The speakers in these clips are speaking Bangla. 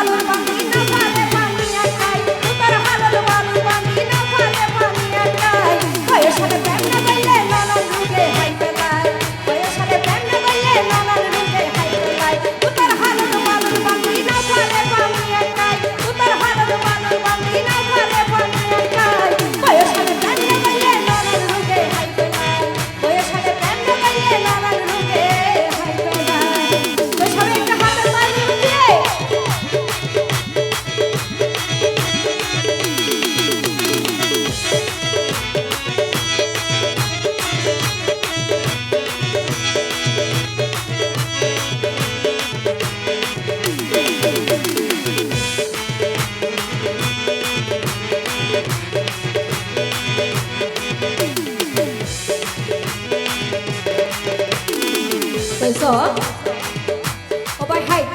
বান্দর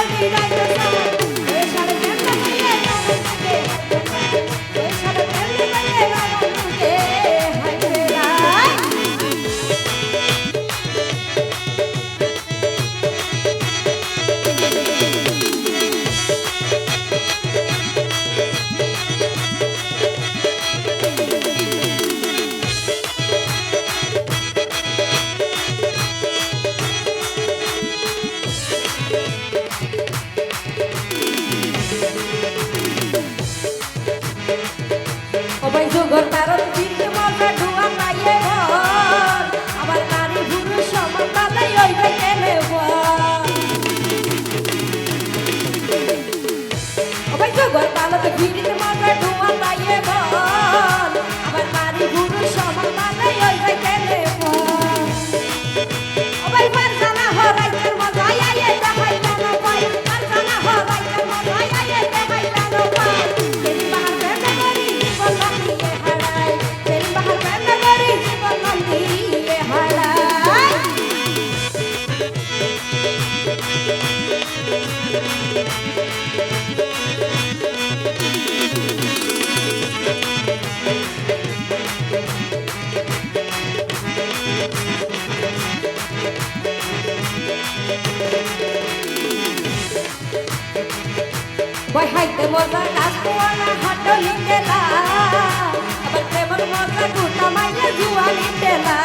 Thank you. কারণ দিতে মজা বহাইতে মজা নাচতে ওরা হাটলি গেলা আবার প্রেমের মজা দুটা মাইলে জুয়ালি তেলা